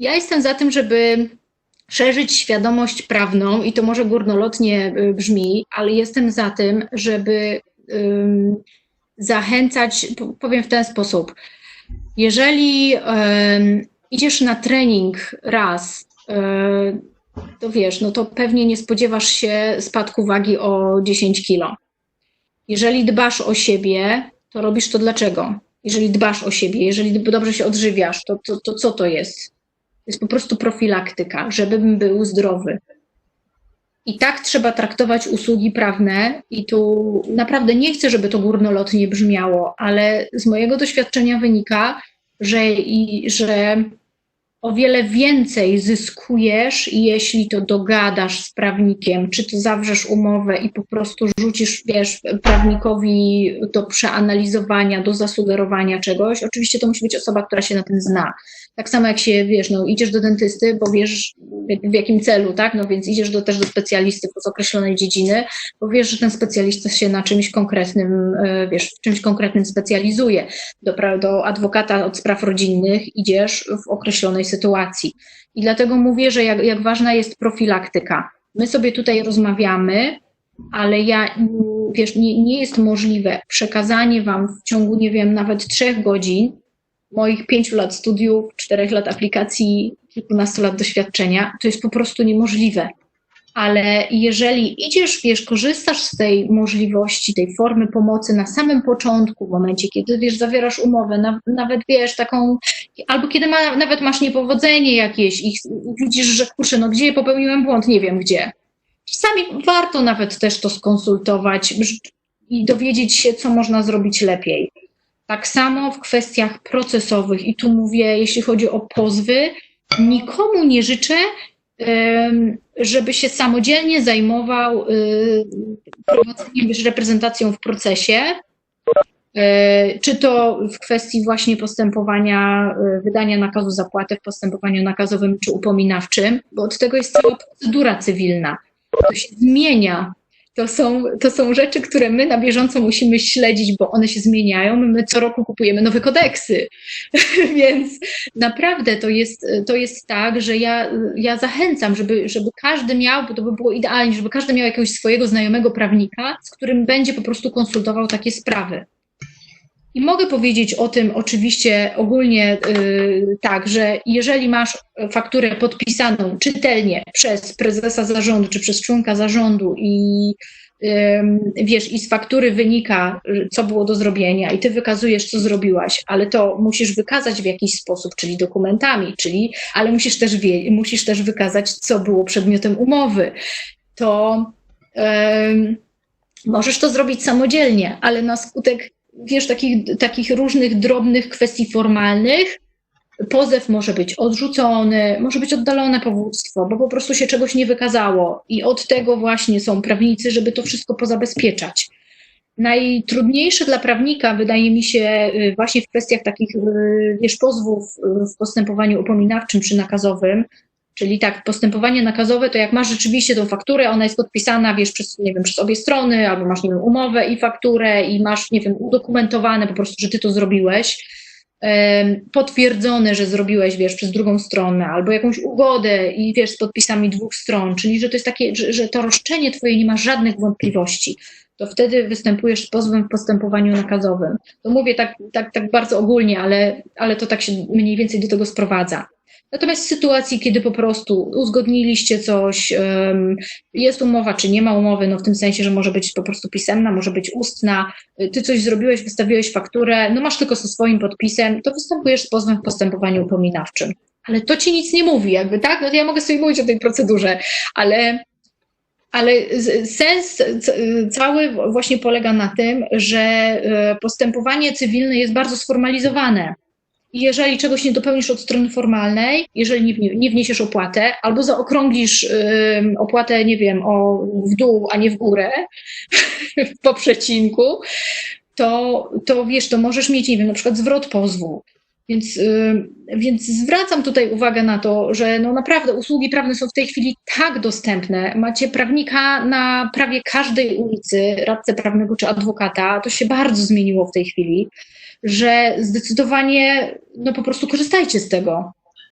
Ja jestem za tym, żeby szerzyć świadomość prawną i to może górnolotnie y, brzmi, ale jestem za tym, żeby ym, zachęcać, po- powiem w ten sposób. Jeżeli em, idziesz na trening raz, e, to wiesz, no to pewnie nie spodziewasz się spadku wagi o 10 kilo. Jeżeli dbasz o siebie, to robisz to dlaczego? Jeżeli dbasz o siebie, jeżeli dobrze się odżywiasz, to, to, to co to jest? Jest po prostu profilaktyka, żebym był zdrowy. I tak trzeba traktować usługi prawne, i tu naprawdę nie chcę, żeby to górnolotnie brzmiało, ale z mojego doświadczenia wynika, że, i, że o wiele więcej zyskujesz, jeśli to dogadasz z prawnikiem, czy to zawrzesz umowę i po prostu rzucisz, wiesz, prawnikowi do przeanalizowania, do zasugerowania czegoś. Oczywiście to musi być osoba, która się na tym zna. Tak samo jak się, wiesz, no idziesz do dentysty, bo wiesz w, jakim celu, tak? No więc idziesz do, też do specjalisty z określonej dziedziny, bo wiesz, że ten specjalista się na czymś konkretnym, e, wiesz, w czymś konkretnym specjalizuje. Do, do adwokata od spraw rodzinnych idziesz w określonej sytuacji. I dlatego mówię, że jak, jak ważna jest profilaktyka. My sobie tutaj rozmawiamy, ale ja, wiesz, nie, nie jest możliwe przekazanie wam w ciągu, nie wiem, nawet trzech godzin moich pięciu lat studiów, czterech lat aplikacji, kilkunastu lat doświadczenia. To jest po prostu niemożliwe. Ale jeżeli idziesz, wiesz, korzystasz z tej możliwości, tej formy pomocy na samym początku, w momencie, kiedy, wiesz, zawierasz umowę, na, nawet, wiesz, taką, albo kiedy ma, nawet masz niepowodzenie jakieś i, widzisz, że kurczę, no gdzie popełniłem błąd, nie wiem gdzie. Czasami warto nawet też to skonsultować i dowiedzieć się, co można zrobić lepiej. Tak samo w kwestiach procesowych, i tu mówię, jeśli chodzi o pozwy, nikomu nie życzę, żeby się samodzielnie zajmował y, prowadzeniem, reprezentacją w procesie, E, czy to w kwestii właśnie postępowania, e, wydania nakazu zapłaty w postępowaniu nakazowym czy upominawczym, bo od tego jest cała procedura cywilna. To się zmienia. To są, to są rzeczy, które my na bieżąco musimy śledzić, bo one się zmieniają. My co roku kupujemy nowe kodeksy. Więc naprawdę to jest, to jest tak, że ja, ja zachęcam, żeby, żeby każdy miał, bo to by było idealnie, żeby każdy miał jakiegoś swojego znajomego prawnika, z którym będzie po prostu konsultował takie sprawy. I mogę powiedzieć o tym oczywiście ogólnie y, tak, że jeżeli masz fakturę podpisaną czytelnie przez prezesa zarządu czy przez członka zarządu i wiesz, i z faktury wynika, co było do zrobienia, i ty wykazujesz, co zrobiłaś, ale to musisz wykazać w jakiś sposób, czyli dokumentami, czyli, ale musisz też, wie, musisz też wykazać, co było przedmiotem umowy. To możesz to zrobić samodzielnie, ale na skutek wiesz, takich, takich różnych drobnych kwestii formalnych, pozew może być odrzucony, może być oddalone powództwo, bo po prostu się czegoś nie wykazało. I od tego właśnie są prawnicy, żeby to wszystko pozabezpieczać. Najtrudniejsze dla prawnika, wydaje mi się, y, właśnie w kwestiach takich, y, wiesz, pozwów w postępowaniu upominawczym czy nakazowym, Czyli tak, postępowanie nakazowe to jak masz rzeczywiście tą fakturę, ona jest podpisana, wiesz, przez, nie wiem, przez obie strony, albo masz, nie wiem, umowę i fakturę i masz, nie wiem, udokumentowane po prostu, że ty to zrobiłeś, potwierdzone, że zrobiłeś, wiesz, przez drugą stronę, albo jakąś ugodę i wiesz, z podpisami dwóch stron, czyli że to jest takie, że, że to roszczenie twoje nie ma żadnych wątpliwości. To wtedy występujesz z pozwem w postępowaniu nakazowym. To mówię tak, tak, tak bardzo ogólnie, ale, ale to tak się mniej więcej do tego sprowadza. Natomiast w sytuacji, kiedy po prostu uzgodniliście coś, jest umowa, czy nie ma umowy, no w tym sensie, że może być po prostu pisemna, może być ustna, y, ty coś zrobiłeś, wystawiłeś fakturę, no masz tylko ze swoim podpisem, to występujesz z pozwem w postępowaniu upominawczym. Ale to ci nic nie mówi, jakby tak? No to ja mogę sobie mówić o tej procedurze, ale, ale sens cały właśnie polega na tym, że y, postępowanie cywilne jest bardzo sformalizowane. Jeżeli czegoś nie dopełnisz od strony formalnej, jeżeli nie, wnie- nie wniesiesz opłatę, albo zaokrąglisz ym, opłatę, nie wiem, o, w dół, a nie w górę, po przecinku, to, to wiesz, to możesz mieć, nie wiem, na przykład zwrot pozwu. Więc, ym, więc zwracam tutaj uwagę na to, że no naprawdę usługi prawne są w tej chwili tak dostępne. Macie prawnika na prawie każdej ulicy, radcę prawnego czy adwokata. To się bardzo zmieniło w tej chwili że zdecydowanie no po prostu korzystajcie z tego.